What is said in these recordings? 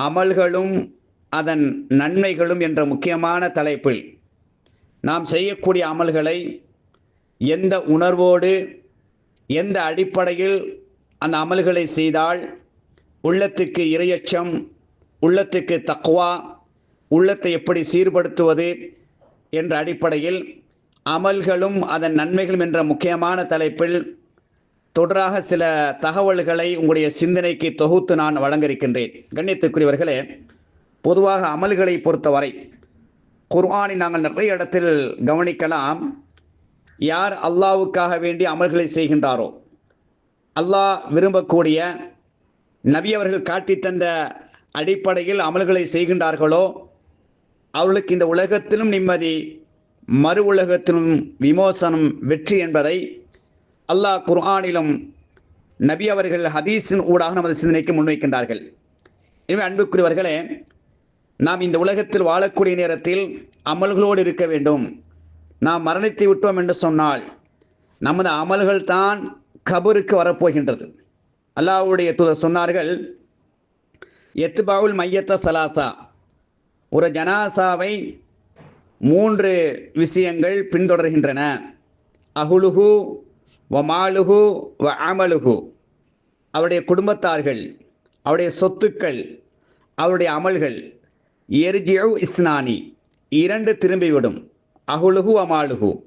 அமல்களும் அதன் நன்மைகளும் என்ற முக்கியமான தலைப்பில் நாம் செய்யக்கூடிய அமல்களை எந்த உணர்வோடு எந்த அடிப்படையில் அந்த அமல்களை செய்தால் உள்ளத்துக்கு இரையச்சம் உள்ளத்துக்கு தக்குவா உள்ளத்தை எப்படி சீர்படுத்துவது என்ற அடிப்படையில் அமல்களும் அதன் நன்மைகளும் என்ற முக்கியமான தலைப்பில் தொடராக சில தகவல்களை உங்களுடைய சிந்தனைக்கு தொகுத்து நான் வழங்க இருக்கின்றேன் கண்ணியத்துக்குரியவர்களே பொதுவாக அமல்களை பொறுத்தவரை குர்ஆனை நாங்கள் நிறைய இடத்தில் கவனிக்கலாம். யார் அல்லாவுக்காக வேண்டி அமல்களை செய்கின்றாரோ அல்லாஹ் விரும்பக்கூடிய நபி அவர்கள் காட்டி தந்த அடிப்படையில் அமல்களை செய்கின்றார்களோ அவர்களுக்கு இந்த உலகத்திலும் நிம்மதி மறு உலகத்திலும் விமோசனம் வெற்றி என்பதை அல்லாஹ் குர்ஆனிலும் நபி அவர்கள் ஹதீஸின் ஊடாக நமது சிந்தனைக்கு முன்வைக்கின்றார்கள். எனவே அன்புக்குரியவர்களே நாம் இந்த உலகத்தில் வாழக்கூடிய நேரத்தில் அமல்களோடு இருக்க வேண்டும். நாம் மரணித்து விட்டோம் என்று சொன்னால் நமது அமல்கள் தான் கபருக்கு வரப்போகின்றது. அல்லாவுடைய தூதர் சொன்னார்கள் எத்துபாவுல் மையத்த சலாசா. ஒரு ஜனாசாவை மூன்று விஷயங்கள் பின்தொடர்கின்றன. அகுலுகு வ மாலுகு வ அமலுகு அவருடைய குடும்பத்தார்கள் அவருடைய சொத்துக்கள் அவருடைய அமல்கள் எரிஜியவ் இஸ்னானி இரண்டு திரும்பிவிடும். அகுலுகு அமாலுகு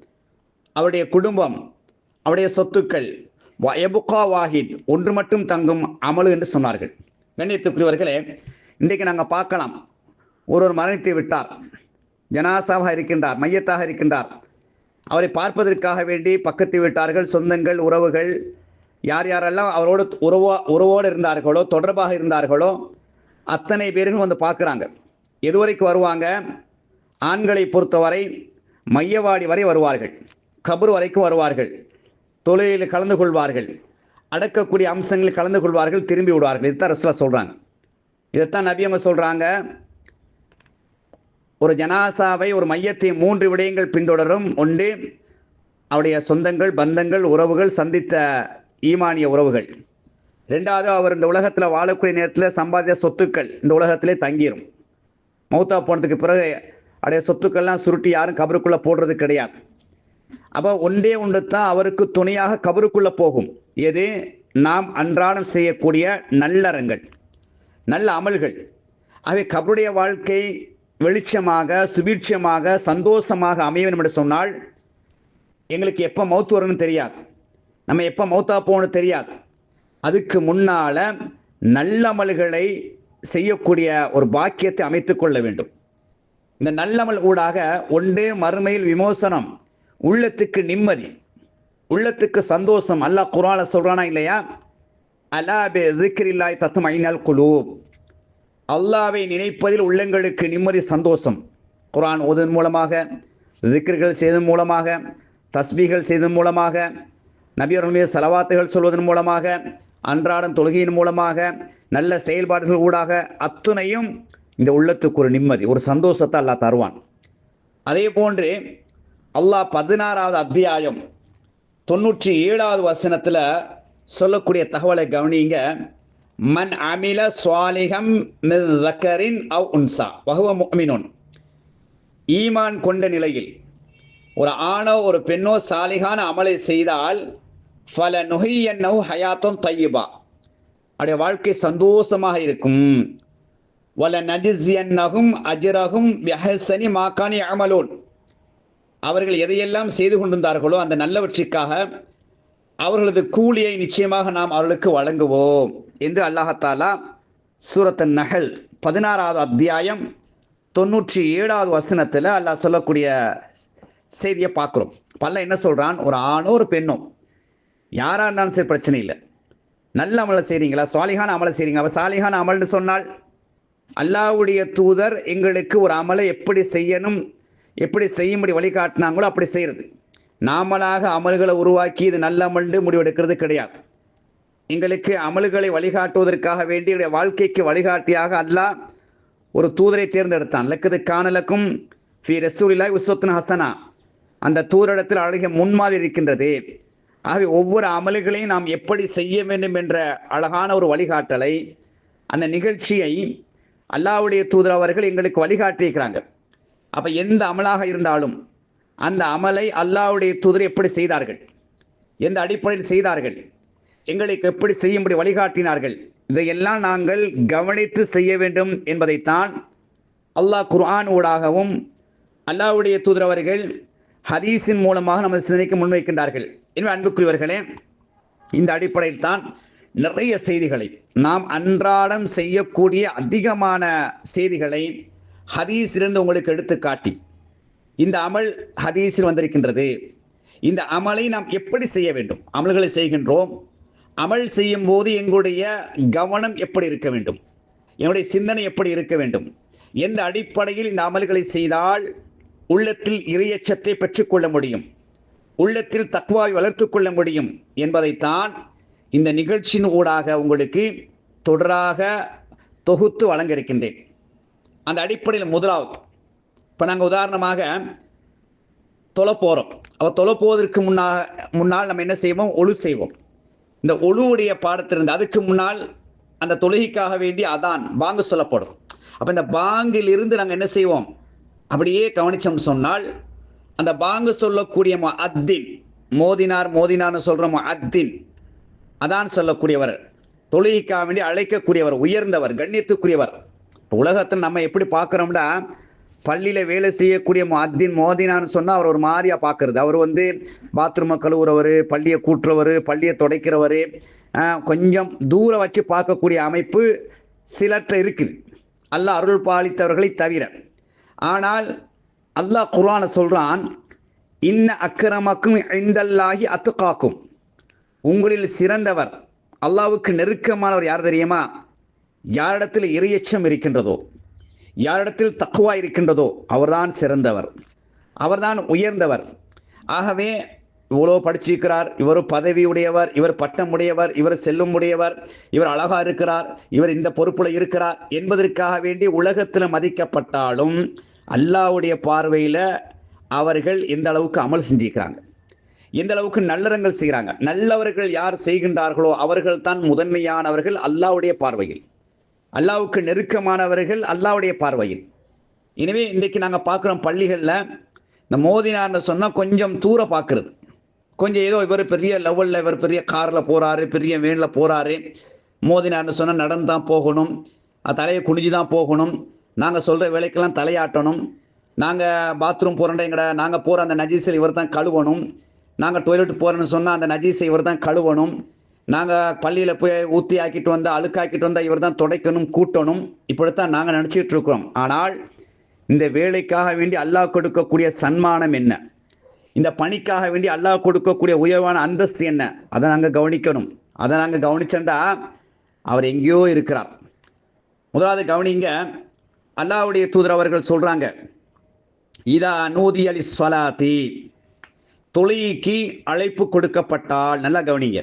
அவருடைய குடும்பம் அவருடைய சொத்துக்கள் வயபுகா வாஹித் ஒன்று மட்டும் தங்கும் அமலு என்று சொன்னார்கள். கண்ணியத்துக்குரியவர்களே இன்றைக்கு நாங்கள் பார்க்கலாம். ஒருவர் மரணித்து விட்டார். ஜனாசாவாக இருக்கின்றார் மையத்தாக இருக்கின்றார். அவரை பார்ப்பதற்காக வேண்டி பக்கத்து வீட்டார்கள். சொந்தங்கள் உறவுகள் யார் யாரெல்லாம் அவரோடு உறவோ உறவோடு இருந்தார்களோ தொடர்பாக இருந்தார்களோ அத்தனை பேரும் வந்து பார்க்குறாங்க. எதுவரைக்கும் வருவாங்க? ஆண்களை பொறுத்தவரை மையவாடி வரை வருவார்கள். கபர் வரைக்கும் வருவார்கள். தொழிலில் கலந்து கொள்வார்கள். அடக்கக்கூடிய அம்சங்களில் கலந்து கொள்வார்கள். திரும்பி விடுவார்கள். இதுதான் ரசுலா சொல்கிறாங்க இதைத்தான் நபியவங்க சொல்கிறாங்க ஒரு ஜனாசாவை ஒரு மையத்தை மூன்று விடயங்கள் பின்தொடரும். ஒன்று அவருடைய சொந்தங்கள் பந்தங்கள் உறவுகள் சந்தித்த ஈமானிய உறவுகள். ரெண்டாவது அவர் இந்த உலகத்தில் வாழக்கூடிய நேரத்தில் சம்பாதித்த சொத்துக்கள் இந்த உலகத்திலே தங்கிடும் மௌத்தா போனதுக்கு பிறகு அவருடைய சொத்துக்கள்லாம் சுருட்டி யாரும் கபருக்குள்ளே போடுறது கிடையாது. அப்போ ஒன்றே ஒன்று தான் அவருக்கு துணையாக கபருக்குள்ளே போகும். எது? நாம் அன்றாடம் செய்யக்கூடிய நல்லறங்கள் நல்ல அமல்கள். அவை கபருடைய வாழ்க்கை வெளிச்சமாக சுபீட்சமாக சந்தோஷமாக அமைய வேண்டும் என்று சொன்னால் எங்களுக்கு எப்போ மௌத்து வரும்னு தெரியாது. நம்ம எப்போ மௌத்தா போகணும்னு தெரியாது. அதுக்கு முன்னால் நல்லமல்களை செய்யக்கூடிய ஒரு பாக்கியத்தை அமைத்து கொள்ள வேண்டும். இந்த நல்லமல் ஊடாக ஒன்று மறுமையில் விமோசனம் உள்ளத்துக்கு நிம்மதி உள்ளத்துக்கு சந்தோஷம். அல்லாஹ் குரான சொல்கிறானா இல்லையா? அலா பே திக்ரில்லாய் தத்தும் ஐநாள் குழு அல்லாவை நினைப்பதில் உள்ளங்களுக்கு நிம்மதி சந்தோஷம். குரான் ஓதன் மூலமாக திக்ர்கள் செய்ததன் மூலமாக தஸ்பீகள் செய்தன் மூலமாக நபியர்கள் மீது செலவாத்துகள் சொல்வதன் மூலமாக அன்றாடம் தொழுகையின் மூலமாக நல்ல செயல்பாடுகள் ஊடாக அத்துணையும் இந்த உள்ளத்துக்கு ஒரு நிம்மதி ஒரு சந்தோஷத்தை அல்லாஹ் தருவான். அதே போன்று அல்லாஹ் பதினாறாவது அத்தியாயம் தொண்ணூற்றி ஏழாவது வசனத்தில் சொல்லக்கூடிய தகவலை கவனிங்க. மன் அமில சுவாலிகம் மின் அவ் உன்சா வகுவ முக்மினோன். ஈமான் கொண்ட நிலையில் ஒரு ஆணோ ஒரு பெண்ணோ சாலிகான அமலை செய்தால் பல நுகையன்னவு ஹயாத்தம் தையபா அவருடைய வாழ்க்கை சந்தோஷமாக இருக்கும். வல நஜிசியன்னகும் அஜிரகும் விஹசனி மாக்கானி அமலோன் அவர்கள் எதையெல்லாம் செய்து கொண்டிருந்தார்களோ அந்த நல்லவற்றிற்காக அவர்களது கூலியை நிச்சயமாக நாம் அவர்களுக்கு வழங்குவோம். என்று அல்லாஹாலா சூரத்தன் நகல் பதினாறாவது அத்தியாயம் தொண்ணூற்றி ஏழாவது வசனத்தில் அல்லாஹ் சொல்லக்கூடிய செய்தியை பார்க்குறோம். பல்ல என்ன சொல்கிறான் ஒரு ஆணோ ஒரு பெண்ணோ யாராக இருந்தாலும் சரி பிரச்சனை இல்லை. நல்ல அமலை செய்கிறீங்களா சாலிகான அமலை செய்கிறீங்க அவள் சாலிகான அமல்னு சொன்னால் அல்லாவுடைய தூதர் எங்களுக்கு ஒரு அமலை எப்படி செய்யணும் எப்படி செய்யும்படி வழிகாட்டினாங்களோ அப்படி செய்கிறது நாமளாக அமல்களை உருவாக்கி இது நல்ல அமல்னு முடிவெடுக்கிறது கிடையாது. எங்களுக்கு அமல்களை வழிகாட்டுவதற்காக வேண்டிய வாழ்க்கைக்கு வழிகாட்டியாக அல்லாஹ் ஒரு தூதரை தேர்ந்தெடுத்தான். லக்கது காணலக்கும் ஃபி ரசூலில்லாய் உஸ்வத்தின் ஹசனா. அந்த தூதரிடத்தில் அழகிய முன்மாதிரி இருக்கின்றது. ஆகவே ஒவ்வொரு அமல்களையும் நாம் எப்படி செய்ய வேண்டும் என்ற அழகான ஒரு வழிகாட்டலை அந்த நிகழ்ச்சியை அல்லாவுடைய தூதர் அவர்கள் எங்களுக்கு வழிகாட்டியிருக்கிறாங்க. அப்போ எந்த அமலாக இருந்தாலும் அந்த அமலை அல்லாவுடைய தூதர் எப்படி செய்தார்கள்? எந்த அடிப்படையில் செய்தார்கள்? எங்களுக்கு எப்படி செய்யும்படி வழிகாட்டினார்கள்? இதையெல்லாம் நாங்கள் கவனித்து செய்ய வேண்டும் என்பதைத்தான் அல்லாஹ் குர்ஆன் ஊடாகவும் அல்லாஹ்வுடைய தூதரவர்கள் ஹதீஸின் மூலமாக நமது சிந்தனைக்கு முன்வைக்கின்றார்கள். எனவே அன்புக்குரியவர்களே இந்த அடிப்படையில் தான் நிறைய செய்திகளை நாம் அன்றாடம் செய்யக்கூடிய அதிகமான செய்திகளை ஹதீஸிலிருந்து உங்களுக்கு எடுத்து காட்டி இந்த அமல் ஹதீஸில் வந்திருக்கின்றது. இந்த அமலை நாம் எப்படி செய்ய வேண்டும்? அமல்களை செய்கின்றோம். அமல் செய்யும் போது எங்களுடைய கவனம் எப்படி இருக்க வேண்டும்? என்னுடைய சிந்தனை எப்படி இருக்க வேண்டும்? எந்த அடிப்படையில் இந்த அமல்களை செய்தால் உள்ளத்தில் இறையச்சத்தை பெற்றுக்கொள்ள முடியும்? உள்ளத்தில் தக்குவாய் வளர்த்து கொள்ள முடியும் என்பதைத்தான் இந்த நிகழ்ச்சியின் ஊடாக உங்களுக்கு தொடராக தொகுத்து வழங்க இருக்கின்றேன் அந்த அடிப்படையில் முதலாவது இப்போ நாங்கள் உதாரணமாக தொலை போகிறோம் அப்போ தொலை போவதற்கு முன்னால் முன்னால் நம்ம என்ன செய்வோம்? ஒழு செய்வோம். இந்த ஒழுவுடைய பாடத்திலிருந்து அதுக்கு முன்னால் அந்த தொழுகைக்காக வேண்டி அதான் பாங்கு சொல்லப்படும். அப்போ இந்த பாங்கில் இருந்து நாங்கள் என்ன செய்வோம்? அப்படியே கவனிச்சோம் சொன்னால் அந்த பாங்கு சொல்லக்கூடிய அத்தின் மோதினார் மோதினார்னு சொல்கிறோம் அத்தின் அதான் சொல்லக்கூடியவர். தொழுகைக்காக வேண்டி அழைக்கக்கூடியவர் உயர்ந்தவர் கண்ணியத்துக்குரியவர். இப்போ உலகத்தில் நம்ம எப்படி பார்க்குறோம்னா பள்ளியில் வேலை செய்யக்கூடிய அத்தின் மோதினான்னு சொன்னால் அவர் ஒரு மாதிரியாக பார்க்குறது அவர் வந்து பாத்ரூமை கழுவுறவர் பள்ளியை கூட்டுறவர் பள்ளியை துடைக்கிறவர் கொஞ்சம் தூரம் வச்சு பார்க்கக்கூடிய அமைப்பு சிலற்ற இருக்குது. அல்லாஹ் அருள் பாலித்தவர்களை தவிர. ஆனால் அல்லாஹ் குர்ஆனை சொல்கிறான் இன்ன அக்கிரமக்கும் ஐந்தல்லாகி அத்துக்காக்கும். உங்களில் சிறந்தவர் அல்லாவுக்கு நெருக்கமானவர் யார் தெரியுமா? யாரிடத்தில் இறையச்சம் இருக்கின்றதோ? யாரிடத்தில் தக்குவா இருக்கின்றதோ அவர்தான் சிறந்தவர். அவர்தான் உயர்ந்தவர். ஆகவே இவ்வளோ படிச்சிருக்கிறார் இவர் பதவி உடையவர் இவர் பட்டம் உடையவர் இவர் செல்லும் உடையவர் இவர் அழகா இருக்கிறார் இவர் இந்த பொறுப்புல இருக்கிறார் என்பதற்காக வேண்டி உலகத்தில் மதிக்கப்பட்டாலும் அல்லாவுடைய பார்வையில் அவர்கள் எந்த அளவுக்கு அமல் செஞ்சிருக்கிறாங்க. எந்த அளவுக்கு நல்லறங்கள் செய்கிறாங்க நல்லவர்கள் யார் செய்கின்றார்களோ அவர்கள் தான் முதன்மையானவர்கள் அல்லாவுடைய பார்வையில். அல்லாவுக்கு நெருக்கமானவர்கள் அல்லாவுடைய பார்வையில். எனவே இன்றைக்கு நாங்கள் பார்க்குறோம் பள்ளிகளில் இந்த மோதினார்னு சொன்னால் கொஞ்சம் தூர பார்க்குறது. கொஞ்சம் ஏதோ இவர் பெரிய லெவலில் இவர் பெரிய காரில் போகிறாரு பெரிய வேனில் போகிறாரு மோதினார்னு சொன்னால் நடந்து தான் போகணும் தலையை குனிஞ்சு தான் போகணும். நாங்கள் சொல்கிற வேலைக்கெல்லாம் தலையாட்டணும். நாங்கள் பாத்ரூம் போகிறோம் எங்கட நாங்கள் போகிற அந்த நஜீஸில் இவர் தான் கழுவணும். நாங்கள் டொய்லெட் போகிறோன்னு சொன்னால் அந்த நஜீஸை இவர் தான் கழுவணும். நாங்கள் பள்ளியில் போய் ஊற்றி ஆக்கிட்டு வந்தால் அழுக்காக்கிட்டு வந்தால் இவர் தான் துடைக்கணும் கூட்டணும். இப்படித்தான் நாங்கள் நினச்சிட்டு இருக்கிறோம். ஆனால் இந்த வேலைக்காக வேண்டி அல்லாஹ் கொடுக்கக்கூடிய சன்மானம் என்ன? இந்த பணிக்காக வேண்டி அல்லாஹ் கொடுக்கக்கூடிய உயர்வான அந்தஸ்து என்ன? அதை நாங்கள் கவனிக்கணும். அதை நாங்கள் கவனிச்சோண்டா அவர் எங்கேயோ இருக்கிறார். முதலாவது கவனிங்க அல்லாவுடைய தூதர் அவர்கள் சொல்கிறாங்க இதா நூதி அலி ஸ்வலாத்தி தொழுகைக்கு அழைப்பு கொடுக்கப்பட்டால் நல்லா கவனிங்க.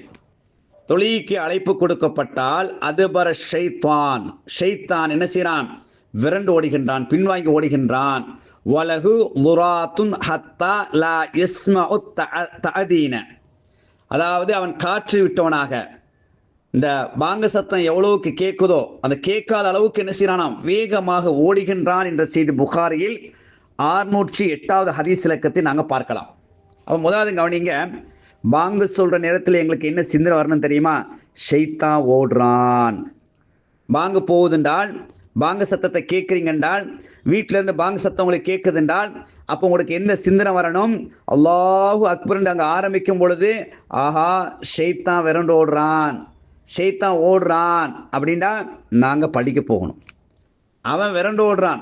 தொழுகைக்கு அழைப்பு கொடுக்கப்பட்டால் அதுபர ஷைத்தான். ஷைத்தான் என்ன செய்கிறான் விரண்டு ஓடுகின்றான் பின்வாங்கி ஓடுகின்றான். வலகு முராத்துன் ஹத்தா லா இஸ்ம தஅதீன. அதாவது அவன் காற்று விட்டவனாக. இந்த பாங்க சத்தம் எவ்வளவுக்கு கேட்குதோ அந்த கேட்காத அளவுக்கு என்ன செய்யறானாம் வேகமாக ஓடுகின்றான் என்ற செய்தி புகாரியில் ஆறுநூற்றி எட்டாவது ஹதீஸ் இலக்கத்தை நாங்கள் பார்க்கலாம். அவன் முதலாவது கவனிங்க வாங்க சொல்கிற நேரத்தில் எங்களுக்கு என்ன சிந்தனை வரணும் தெரியுமா? ஷைத்தா ஓடுறான். பாங்கு போகுதுண்டால் பாங்க சத்தத்தை கேட்குறீங்கன்றால் வீட்டிலேருந்து பாங்க சத்தம் உங்களுக்கு கேட்குதுன்றால் அப்போ உங்களுக்கு என்ன சிந்தனை வரணும்? அல்லாஹூ அக்பர்னு அங்கே ஆரம்பிக்கும் பொழுது ஆஹா ஷெய்தான் விரண்டு ஓடுறான். ஷெய்தான் ஓடுறான். அப்படின்னா நாங்கள் படிக்க போகணும். அவன் விரண்டு ஓடுறான்.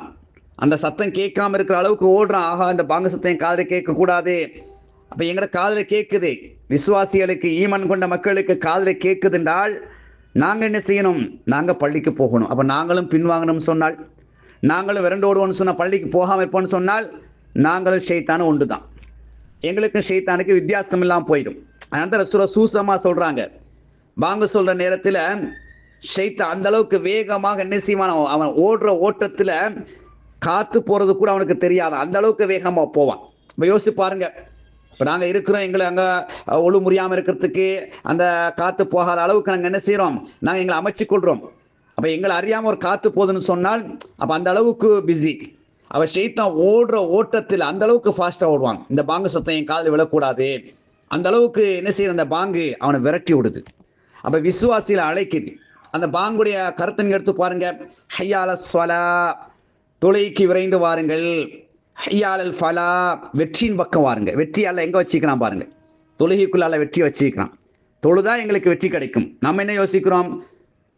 அந்த சத்தம் கேட்காம இருக்கிற அளவுக்கு ஓடுறான். ஆஹா இந்த பாங்க சத்தம் காதில் கேட்கக்கூடாது. அப்போ எங்கட காதில் கேட்குது விசுவாசிகளுக்கு ஈமன் கொண்ட மக்களுக்கு காதில் கேட்குதுன்றால் நாங்கள் என்ன செய்யணும்? நாங்கள் பள்ளிக்கு போகணும். அப்போ நாங்களும் பின்வாங்கணும்னு சொன்னால் நாங்களும் விரண்டோடுவோம்னு சொன்னால் பள்ளிக்கு போகாமல் இருப்போம்னு சொன்னால் நாங்களும் ஷெய்தானும் ஒன்று தான் எங்களுக்கும் ஷெய்தானுக்கு வித்தியாசம் இல்லாமல் போயிடும். அதனால சுர ரசூல சூசமாக சொல்கிறாங்க வாங்க சொல்கிற நேரத்தில் ஷெய்தா அந்த அளவுக்கு வேகமாக என்ன செய்வான்? அவன் ஓடுற ஓட்டத்தில் காற்று போகிறது கூட அவனுக்கு தெரியாது. அந்த அளவுக்கு வேகமாக போவான். இப்போ யோசிச்சு பாருங்க. இப்போ நாங்கள் இருக்கிறோம் எங்களை அங்கே ஒழு முறியாமல் இருக்கிறதுக்கு அந்த காற்று போகாத அளவுக்கு நாங்கள் என்ன செய்கிறோம் நாங்கள் எங்களை அமைச்சு கொள்கிறோம் அப்போ எங்களை அறியாமல் ஒரு காற்று போகுதுன்னு சொன்னால் அப்போ அந்த அளவுக்கு பிஸி அவள் ஷெய்தான் ஓடுற ஓட்டத்தில் அந்த அளவுக்கு ஃபாஸ்ட்டாக ஓடுவான். இந்த பாங்கு சத்தம் என் காதில் விழக்கூடாது. அந்த அளவுக்கு என்ன செய்யுது? அந்த பாங்கு அவனை விரட்டி விடுது. அப்போ விசுவாசியில் அழைக்குது. அந்த பாங்குடைய கருத்துன்னு எடுத்து பாருங்க. ஹையால ஸ்வலா தொலைக்கு விரைந்து வாருங்கள். ஹையாலல் ஃபலா வெற்றியின் பக்கம் வாருங்க. வெற்றியால் எங்கே வச்சுக்கிறான் பாருங்க. தொழுகைக்குள்ளால வெற்றி வச்சுக்கிறான் தொழுதா எங்களுக்கு வெற்றி கிடைக்கும். நம்ம என்ன யோசிக்கிறோம்?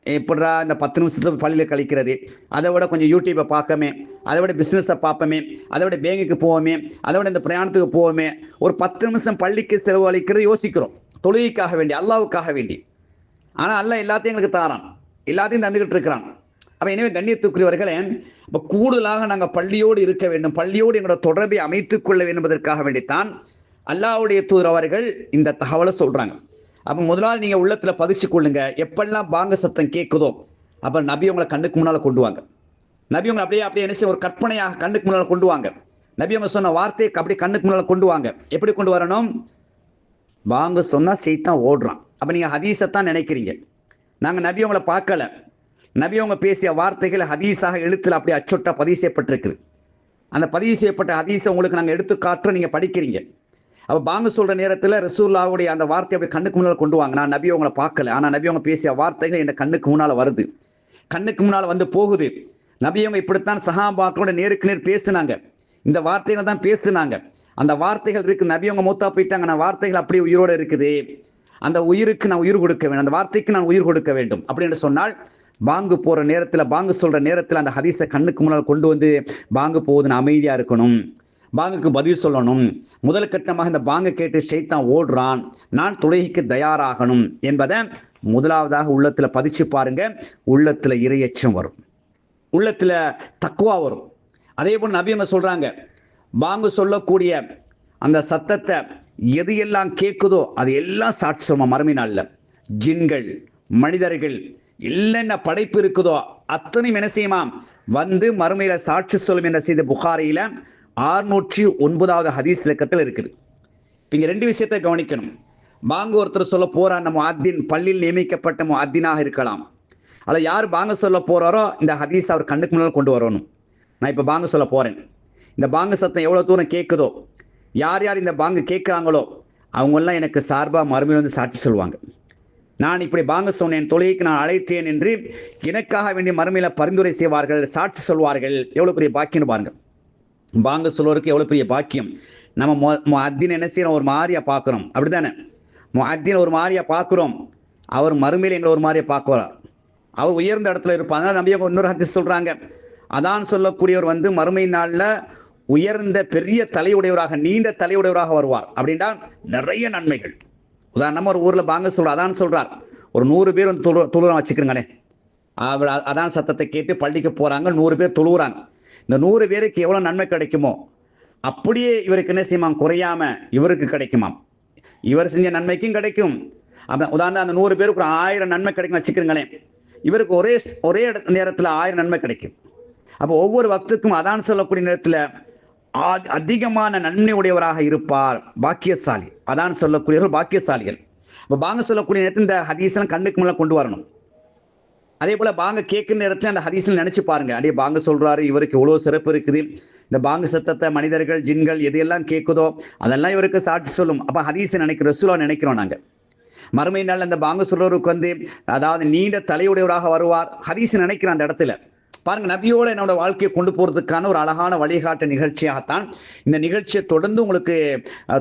எப்படா இந்த பத்து நிமிஷத்தில் பள்ளியில் கழிக்கிறது? அதை விட கொஞ்சம் யூடியூப்பை பார்க்கமே. அதை விட பிஸ்னஸை பார்ப்போமே. அதை விட பேங்குக்கு போவோமே. அதை விட இந்த பிரயாணத்துக்கு போவோமே. ஒரு பத்து நிமிஷம் பள்ளிக்கு செலவழிக்கிறது யோசிக்கிறோம். தொழுகைக்காக வேண்டி அல்லாவுக்காக வேண்டி. ஆனால் அல்லாஹ் எல்லாத்தையும் எங்களுக்கு தாரான். எல்லாத்தையும் தந்துக்கிட்டு இருக்கிறான். அப்போ எனவே கண்ணியத்துக்குரியவர்களே இப்போ கூடுதலாக நாங்கள் பள்ளியோடு இருக்க வேண்டும். பள்ளியோடு எங்களோட தொடர்பை அமைத்துக் கொள்ள வேண்டும் என்பதற்காக வேண்டித்தான் அல்லாஹ்வுடைய தூதர் அவர்கள் இந்த தகவலை சொல்கிறாங்க அப்போ முதலாவது நீங்கள் உள்ளத்தில் பதிச்சு கொள்ளுங்க. எப்பெல்லாம் பாங்க சத்தம் கேட்குதோ அப்போ நபி உங்களை கண்ணுக்கு முன்னால் கொண்டு வாங்க. நபி உங்களை அப்படியே அப்படியே என்ன செய்ய ஒரு கற்பனையாக கண்ணுக்கு முன்னால் கொண்டு வாங்க. நபி அவங்க சொன்ன வார்த்தையை அப்படியே கண்ணுக்கு முன்னால் கொண்டு வாங்க. எப்படி கொண்டு வரணும்? வாங்க சொன்னால் செய்தான் ஓடுறான். அப்போ நீங்கள் ஹதீஸை தான் நினைக்கிறீங்க. நாங்கள் நபி உங்களை பார்க்கல. நபி அவங்க பேசிய வார்த்தைகள் ஹதீஸாக எழுத்தில் அப்படியே அச்சொட்டா பதிவு செய்யப்பட்டிருக்குது. அந்த பதிவு செய்யப்பட்ட ஹதீஸை உங்களுக்கு நாங்கள் எடுத்து காட்டுறோம் நீங்கள் படிக்கிறீங்க. அப்போ பாங்க சொல்கிற நேரத்தில் ரசூல்லாவுடைய அந்த வார்த்தையை அப்படியே கண்ணுக்கு முன்னால் கொண்டு வாங்க. நான் நபி உங்களை பார்க்கல. ஆனால் நபி அவங்க பேசிய வார்த்தைகள் என் கண்ணுக்கு முன்னால் வருது. கண்ணுக்கு முன்னால் வந்து போகுது. நபி அவங்க இப்படித்தான் சஹாபாக்களோட நேருக்கு நேர் பேசுனாங்க. இந்த வார்த்தைகளை தான் பேசுனாங்க. அந்த வார்த்தைகள் இருக்கு. நபி அவங்க மூத்தா போயிட்டாங்க. நான் வார்த்தைகள் அப்படியே உயிரோடு இருக்குது. அந்த உயிருக்கு நான் உயிர் கொடுக்க வேண்டும். அந்த வார்த்தைக்கு நான் உயிர் கொடுக்க வேண்டும். அப்படின்னு சொன்னால் பாங்கு போகிற நேரத்தில் பாங்கு சொல்கிற நேரத்தில் அந்த ஹதீஸை கண்ணுக்கு முன்னால் கொண்டு வந்து பாங்கு போகுதுன்னு அமைதியாக இருக்கணும். பாங்குக்கு பதில் சொல்லணும். முதல் கட்டமாக இந்த பாங்கு கேட்டு ஷெய்தான் ஓடுறான். நான் தொழுகைக்கு தயாராகணும் என்பதை முதலாவதாக உள்ளத்தில் பதிச்சு பாருங்க. உள்ளத்தில் இரையச்சம் வரும். உள்ளத்தில் தக்குவா வரும். அதே போல் நபியவங்க சொல்கிறாங்க பாங்கு சொல்லக்கூடிய அந்த சத்தத்தை எது எல்லாம் கேட்குதோ அது எல்லாம் சாட்சமாக மறுமை நாளில்? ஜின்கள் மனிதர்கள் என்னென்ன படைப்பு இருக்குதோ? அத்தனையும் என்ன செய்யுமாம்? வந்து மறுமையில சாட்சி சொல்லும் என்ற செய்தி புகாரியில ஆறுநூற்றி ஒன்பதாவது ஹதீஸ் இலக்கத்தில் இருக்குது. இங்க ரெண்டு விஷயத்தை கவனிக்கணும். பாங்கு ஒருத்தர் சொல்ல போறா நம்ம அத்தின் பள்ளியில் நியமிக்கப்பட்ட அத்தினாக இருக்கலாம். அல்ல யார் பாங்க சொல்ல போறாரோ இந்த ஹதீஸ் அவர் கண்ணுக்கு முன்னால் கொண்டு வரணும். நான் இப்போ பாங்க சொல்ல போறேன். இந்த பாங்கு சத்தம் எவ்வளோ தூரம் கேட்குதோ யார் யார் இந்த பாங்கு கேட்குறாங்களோ அவங்கெல்லாம் எனக்கு சார்பாக மறுமையில் வந்து சாட்சி சொல்லுவாங்க. நான் இப்படி பாங்க சொன்னேன் தொழுகைக்கு நான் அழைத்தேன் என்று எனக்காக வேண்டிய மறுமையில் பரிந்துரை செய்வார்கள் சாட்சி சொல்வார்கள். எவ்வளோ பெரிய பாக்கியம் பாருங்க. பாங்க சொல்வருக்கு எவ்வளோ பெரிய பாக்கியம். நம்ம மொ அத்தின் என்ன செய்யறோம் ஒரு மாதிரியா பார்க்குறோம் அப்படிதானே அத்தின் ஒரு மாதிரியா பார்க்குறோம். அவர் மறுமையில் எங்களை ஒரு மாதிரியா பார்க்குறார். அவர் உயர்ந்த இடத்துல இருப்பாங்க நம்பி இன்னொரு ஹதீஸ் சொல்றாங்க. அதான் சொல்லக்கூடியவர் வந்து மறுமை நாளில் உயர்ந்த பெரிய தலையுடையவராக நீண்ட தலையுடையவராக வருவார். அப்படின்னா நிறைய நன்மைகள். உதாரணமாக ஒரு ஊரில் பாங்க சொல்கிறார் அதான் சொல்கிறார் ஒரு நூறு பேர் வந்து தொழு தொழுறான் வச்சுக்கிறீங்களேன் அவர் அதான் சத்தத்தை கேட்டு பள்ளிக்கு போகிறாங்க நூறு பேர் தொழுகிறாங்க இந்த நூறு பேருக்கு எவ்வளோ நன்மை கிடைக்குமோ அப்படியே இவருக்கு என்ன செய்யுமாம்? குறையாம இவருக்கு கிடைக்குமாம். இவர் செஞ்ச நன்மைக்கும் கிடைக்கும். அந்த உதாரணம் அந்த நூறு பேருக்கு ஒரு ஆயிரம் நன்மை கிடைக்கும் வச்சுக்கிறங்களேன் இவருக்கு ஒரே ஒரே நேரத்தில் ஆயிரம் நன்மை கிடைக்கும். அப்போ ஒவ்வொரு பக்துக்கும் அதான் சொல்லக்கூடிய நேரத்தில் அதிகமான நன்மை உடையவராக இருப்பார் பாக்கியசாலி. அதான் சொல்லக்கூடியவர்கள் பாக்கியசாலிகள். இப்போ பாங்க சொல்லக்கூடிய நேரத்தில் இந்த ஹதீஸ்லாம் கண்ணுக்கு மேலே கொண்டு வரணும். அதே போல் பாங்க கேட்குற நேரத்தில் அந்த ஹதீஸில் நினச்சி பாருங்க. அப்படியே பாங்க சொல்கிறாரு இவருக்கு இவ்வளோ சிறப்பு இருக்குது. இந்த பாங்க சத்தத்தை மனிதர்கள் ஜின்கள் எதையெல்லாம் கேட்குதோ அதெல்லாம் இவருக்கு சாட்சி சொல்லும். அப்போ ஹதீஸை நினைக்கிற ரசூலா நினைக்கிறோம் நாங்கள் மறுமை நாள் அந்த பாங்க சொல்றவருக்கு வந்து அதாவது நீண்ட தலையுடையவராக வருவார். ஹதீஸ் நினைக்கிற அந்த இடத்துல. பாருங்க நபியோட என்னோட வாழ்க்கையை கொண்டு போறதுக்கான ஒரு அழகான வழிகாட்டு நிகழ்ச்சியாகத்தான் இந்த நிகழ்ச்சியை தொடர்ந்து உங்களுக்கு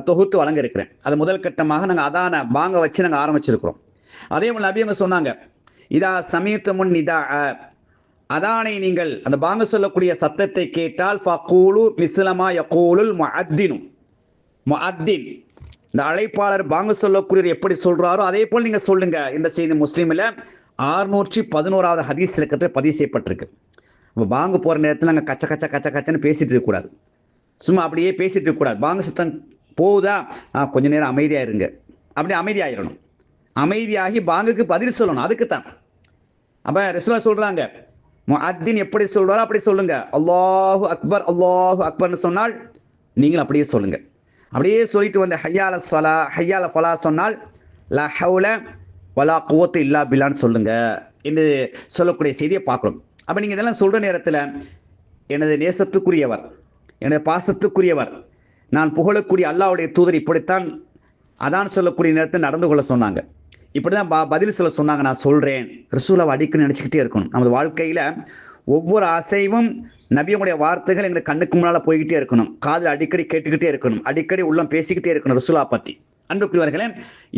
தொகுத்து வழங்க இருக்கிறேன் அது முதல் கட்டமாக நாங்கள் அதான பாங்க வச்சு நாங்கள் ஆரம்பிச்சிருக்கிறோம். அதே போல் நபி அவங்க சொன்னாங்க இதா சமீத்த முன் இதா அதானை நீங்கள் அந்த பாங்க சொல்லக்கூடிய சத்தத்தை கேட்டால் ஃபகூலு மிஸ்லமா யகூலுல் முஅத்தினும் முஅத்தின். இந்த அழைப்பாளர் பாங்க சொல்லக்கூடியவர் எப்படி சொல்றாரோ அதே போல் நீங்க சொல்லுங்க. இந்த செய்தி முஸ்லீமில் ஆறுநூற்றி பதினோராவது ஹதீஸ் இருக்கிறது பதிவு செய்யப்பட்டிருக்கு. இப்போ பாங்கு போகிற நேரத்தில் நாங்கள் கச்ச கச்ச கச்ச கச்சன்னு பேசிட்டு இருக்கக்கூடாது சும்மா அப்படியே பேசிட்டு இருக்கக்கூடாது பாங்க சத்தம் போகுதா? ஆ, கொஞ்ச நேரம் அமைதியாக இருங்க அப்படி அமைதியாகிடணும் அமைதியாகி பாங்குக்கு பதில் சொல்லணும். அதுக்கு தான் அப்போ ரசூலா சொல்கிறாங்க முஅத்தின் எப்படி சொல்கிறாரோ அப்படி சொல்லுங்க. அல்லாஹு அக்பர் அல்லாஹு அக்பர்னு சொன்னால் நீங்கள் அப்படியே சொல்லுங்க. அப்படியே சொல்லிட்டு வந்த ஹையால சலா ஹையால ஃபலா சொன்னால் ல ஹவுல வலா குவத்து இல்லா பிலான்னு சொல்லுங்க. என்று சொல்லக்கூடிய செய்தியை பார்க்கணும். அப்போ நீங்கள் இதெல்லாம் சொல்கிற நேரத்தில் எனது நேசத்துக்குரியவர் எனது பாசத்துக்குரியவர் நான் புகழக்கூடிய அல்லாவுடைய தூதர் இப்படித்தான் அதான் சொல்லக்கூடிய நேரத்தில் நடந்து கொள்ள சொன்னாங்க. இப்படி தான் ப பதில் சொல்ல சொன்னாங்க நான் சொல்கிறேன் ரசூலாவை அடிக்கணும்னு நினச்சிக்கிட்டே இருக்கணும். நமது வாழ்க்கையில் ஒவ்வொரு அசைவும் நபியமுடைய வார்த்தைகள் எங்களுக்கு கண்ணுக்கு முன்னால் போய்கிட்டே இருக்கணும். காதில் அடிக்கடி கேட்டுக்கிட்டே இருக்கணும். அடிக்கடி உள்ளம் பேசிக்கிட்டே இருக்கணும் ரசூலா பற்றி அன்புக்குரியவர்களே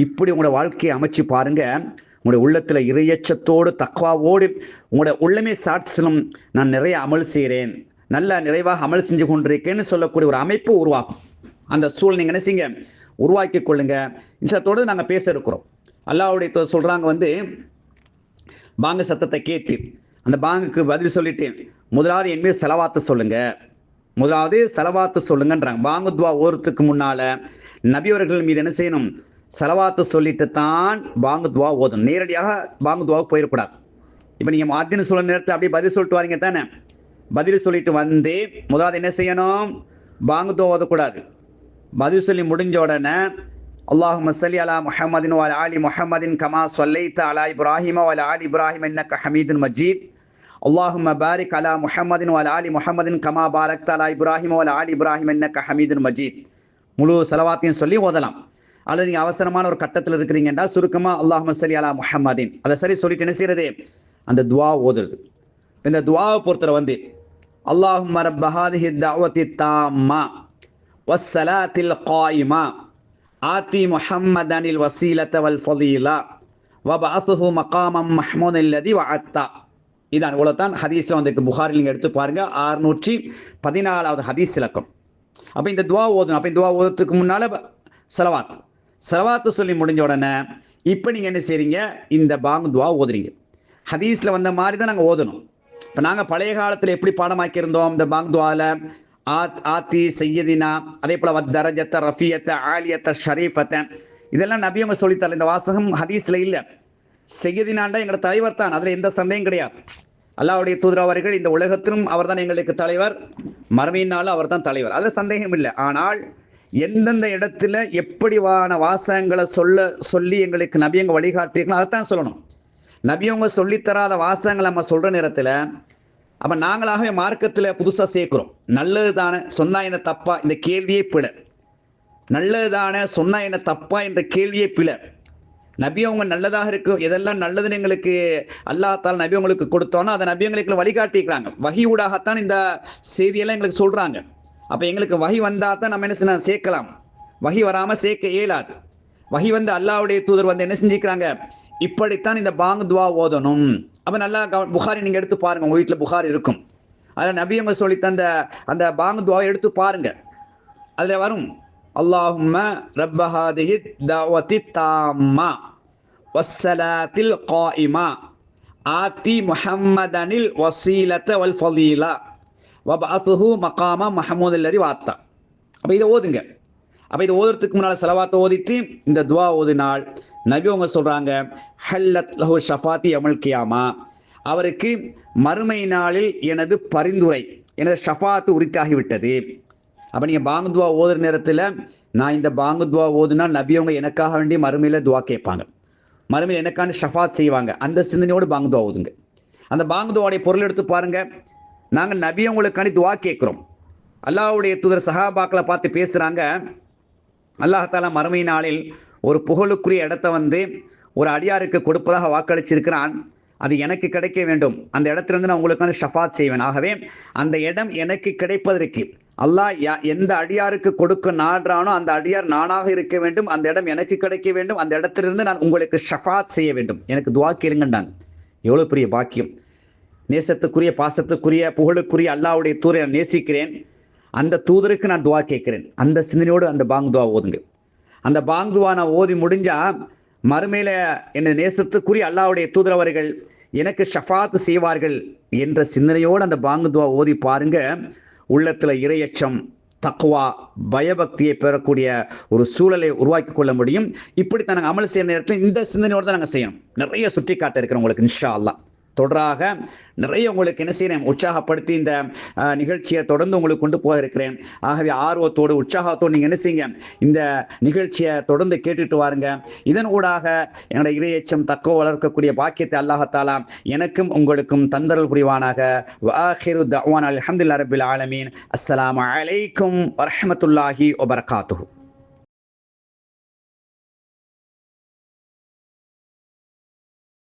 இப்படி உங்களோட வாழ்க்கையை அமைச்சு பாருங்கள் உங்களுடைய உள்ளத்தில் இறையச்சத்தோடு தக்வாவோடு உங்களுடைய உள்ளமே சாட்சிலும் நான் நிறைய அமல் செய்கிறேன். நல்ல நிறைவாக அமல் செஞ்சு கொண்டிருக்கேன்னு சொல்லக்கூடிய ஒரு அமைப்பு உருவாகும். அந்த சூழல் நீங்கள் என்ன செய்யுங்க உருவாக்கி கொள்ளுங்க. தொடர்ந்து நாங்கள் பேச இருக்கிறோம். அல்லாவுடைய சொல்கிறாங்க வந்து பாங்க சத்தத்தை கேட்டு அந்த பாங்குக்கு பதில் சொல்லிட்டு முதலாவது என் மீது செலவாத்த சொல்லுங்க. முதலாவது செலவாத்து சொல்லுங்கன்றாங்க. பாங்கு துவா ஓரத்துக்கு முன்னால் நபியவர்கள் மீது என்ன செய்யணும்? செலவாத்து சொல்லிட்டு தான் பாங்கு துவா ஓதும். நேரடியாக பாங்கு துவாவுக்கு போயிடக்கூடாது. இப்போ நீங்கள் மாத்தின்னு சொல்ல நேரத்தில் அப்படியே பதில் சொல்லிட்டு வரீங்க தானே? பதில் சொல்லிட்டு வந்து முதலாவது என்ன செய்யணும்? பாங்கு துவா ஓதக்கூடாது. பதில் சொல்லி முடிஞ்ச உடனே அல்லாஹ் மசலி அலா முஹமதின் வல ஆலி முஹமதின் கமா சொல்லைத்த அலா இப்ராஹிம வல ஆலி இப்ராஹிம் என்னக்க ஹமீதுன் மஜீத். அல்லாஹும் பாரிக் அலா முஹம்மதின் வல ஆலி முஹமதின் கமா பாரக் அலா இப்ராஹிம் வல ஆலி இப்ராஹிம் என்னக்க ஹமீதுன் மஜீத். முழு செலவாத்தையும் சொல்லி ஓதலாம். அல்லது நீங்கள் அவசரமான ஒரு கட்டத்தில் இருக்கிறீங்கன்னா சுருக்கமாக அல்லாஹ் சரி அலா முஹம்மதின். அதை சரி சொல்லிட்டு என்ன செய்யறது? அந்த துவா ஓதுறது. இந்த துவாவை பொறுத்தவரை வந்து அல்லாஹும் ரப்பஹாதிஹி தஅவத்தி தாம்மா வஸ்ஸலாத்தில் காயிமா ஆத்தி முஹம்மதனில் வசீலத்த வல் ஃபலீலா வபஅசுஹு மகாமம் மஹ்மூன் இல்லதி வஅத்தா. இதான் இவ்வளோதான் ஹதீஸில் வந்து புகாரில் நீங்கள் எடுத்து பாருங்கள் ஆறுநூற்றி பதினாலாவது ஹதீஸ் இலக்கம். அப்போ இந்த துவா ஓதணும். அப்போ இந்த துவா ஓதுறதுக்கு முன்னால் செலவாத் செலவாத்து சொல்லி முடிஞ்ச உடனே இப்போ நீங்கள் என்ன செய்கிறீங்க இந்த பாங் துவா ஓதுறீங்க. ஹதீஸில் வந்த மாதிரி தான் நாங்கள் ஓதணும். இப்போ நாங்கள் பழைய காலத்தில் எப்படி பாடமாக்கியிருந்தோம் இந்த பாங் துவாவில் ஆத் ஆத்தி செய்யதினா அதே போல் வத் தரஜத்தை ரஃபியத்தை ஆலியத்தை ஷரீஃபத்தை. இதெல்லாம் நபியவங்க சொல்லித்தரல இந்த வாசகம் ஹதீஸில் இல்லை. செய்யதினாண்டா எங்களோட தலைவர் தான் அதில் எந்த சந்தேகம் கிடையாது. அல்லாவுடைய தூதர் அவர்கள் இந்த உலகத்திலும் அவர் தான் எங்களுக்கு தலைவர். மறுமையினாலும் அவர் தான் தலைவர். அதில் சந்தேகம் இல்லை. ஆனால் எந்தெந்த இடத்துல எப்படிவான வாசகங்களை சொல்ல சொல்லி எங்களுக்கு நபியங்க வழிகாட்டுறீங்களோ அதைத்தான் சொல்லணும். நபியவங்க சொல்லித்தராத வாசகங்களை நம்ம சொல்கிற நேரத்தில் அப்போ நாங்களாகவே மார்க்கத்தில் புதுசாக சேர்க்குறோம். நல்லது தானே சொன்னா என்ன தப்பா? இந்த கேள்வியே பிழை. நல்லது தானே சொன்னா என்ன தப்பா? என்ற கேள்வியே பிழை. நபி அவங்க நல்லதாக இருக்கும் எதெல்லாம் நல்லதுன்னு எங்களுக்கு அல்லாத்தால் நபி உங்களுக்கு கொடுத்தோன்னா அதை நபி எங்களுக்கு வழிகாட்டிக்கிறாங்க வகி ஊடாகத்தான் இந்த செய்தியெல்லாம் எங்களுக்கு சொல்கிறாங்க அப்போ எங்களுக்கு வகி வந்தால் தான் நம்ம என்ன செய்ய சேர்க்கலாம். வகி வராமல் சேர்க்க இயலாது. வகி வந்து அல்லாவுடைய தூதர் வந்து என்ன செஞ்சுக்கிறாங்க இப்படித்தான் இந்த பாங் துவா ஓதணும். அப்போ நல்லா கவ புகாரி நீங்கள் எடுத்து பாருங்கள் உங்கள் வீட்டில் புகார் இருக்கும். அதில் நபியங்க சொல்லி தந்த அந்த பாங் துவாவை எடுத்து பாருங்க. அதில் வரும் அல்லாஹும்ம ரப்பஹாதிஹி தவதி தாம்மா வசலாத்தில் காயிமா ஆத்தி முஹம்மதனில் வசீலத்த வல் ஃபலீலா வபாசுஹு மகாமா மஹமூத் அல்லதி வாத்தா. அப்போ இதை ஓதுங்க. அப்போ இதை ஓதுறதுக்கு முன்னால் செலவாத்தை ஓதிட்டு இந்த துவா ஓதினால் நபி அவங்க சொல்கிறாங்க ஹல்லத் லஹு ஷஃபாத்தி அமல் கியாமா. அவருக்கு மறுமை நாளில் எனது பரிந்துரை எனது ஷஃபாத்து உரித்தாகிவிட்டது அப்போ நீங்கள் பாங்கு துவா ஓதுற நேரத்தில் நான் இந்த பாங்கு துவா ஓதுனா நபி அவங்க எனக்காக வேண்டி மறுமையில் துவா கேட்பாங்க. மறுமையில் எனக்கான ஷஃபாத் செய்வாங்க. அந்த சிந்தனையோடு பாங்கு துவா ஓதுங்க. அந்த பாங்குதுவாவுடைய பொருள் எடுத்து பாருங்கள் நாங்கள் நபி அவங்களுக்காண்டி துவா கேட்குறோம். அல்லாஹ்வுடைய தூதர் சஹாபாக்களை பார்த்து பேசுகிறாங்க அல்லாஹால மறுமை நாளில் ஒரு புகழுக்குரிய இடத்த வந்து ஒரு அடியாருக்கு கொடுப்பதாக வாக்களிச்சிருக்கிறான். அது எனக்கு கிடைக்க வேண்டும். அந்த இடத்துலேருந்து நான் உங்களுக்கான ஷஃபாத் செய்வேன். ஆகவே அந்த இடம் எனக்கு கிடைப்பதற்கு அல்லாஹ் யா எந்த அடியாருக்கு கொடுக்க நாடுறானோ அந்த அடியார் நானாக இருக்க வேண்டும். அந்த இடம் எனக்கு கிடைக்க வேண்டும். அந்த இடத்திலிருந்து நான் உங்களுக்கு ஷஃபாத் செய்ய வேண்டும். எனக்கு துவா கேளுங்கண்டாங்க எவ்வளோ பெரிய பாக்கியம். நேசத்துக்குரிய பாசத்துக்குரிய புகழுக்குரிய அல்லாவுடைய தூரை நான் நேசிக்கிறேன். அந்த தூதருக்கு நான் துவா கேட்கிறேன். அந்த சிந்தனையோடு அந்த பாங் துவா ஓதுங்க. அந்த பாங் துவா நான் ஓதி முடிஞ்சால் மறுமையில் என்னை நேசத்துக்குரிய அல்லாவுடைய தூதரவர்கள் எனக்கு ஷஃபாத்து செய்வார்கள் என்ற சிந்தனையோடு அந்த பாங்கு துவா ஓதி பாருங்க. உள்ளத்தில் இரையச்சம் தக்குவா பயபக்தியை பெறக்கூடிய ஒரு சூழலை உருவாக்கி கொள்ள முடியும். இப்படி தான் நாங்கள் அமல் செய்கிற நேரத்தில் இந்த சிந்தனையோடு தான் நாங்கள் செய்யணும். நிறைய சுட்டி காட்ட இருக்கிறோம் உங்களுக்கு இன்ஷா அல்லா தொடராக நிறைய உங்களுக்கு என்ன செய்கிறேன் உற்சாகப்படுத்தி இந்த நிகழ்ச்சியை தொடர்ந்து உங்களுக்கு கொண்டு போக இருக்கிறேன். ஆகவே ஆர்வத்தோடு உற்சாகத்தோடு நீங்கள் என்ன செய்யுங்க இந்த நிகழ்ச்சியை தொடர்ந்து கேட்டுட்டு வாருங்க. இதன் ஊடாக என்னோட இறையச்சம் தக்க வளர்க்கக்கூடிய பாக்கியத்தை அல்லாஹத்தாலா எனக்கும் உங்களுக்கும் தந்தரல் புரிவானாக. வாஹிரு தவான் அல்ஹம்துலில்லாஹி ரபில் ஆலமீன். அஸ்லாம் அலைக்கும் வரமத்துல்லாஹி வபர்காத்து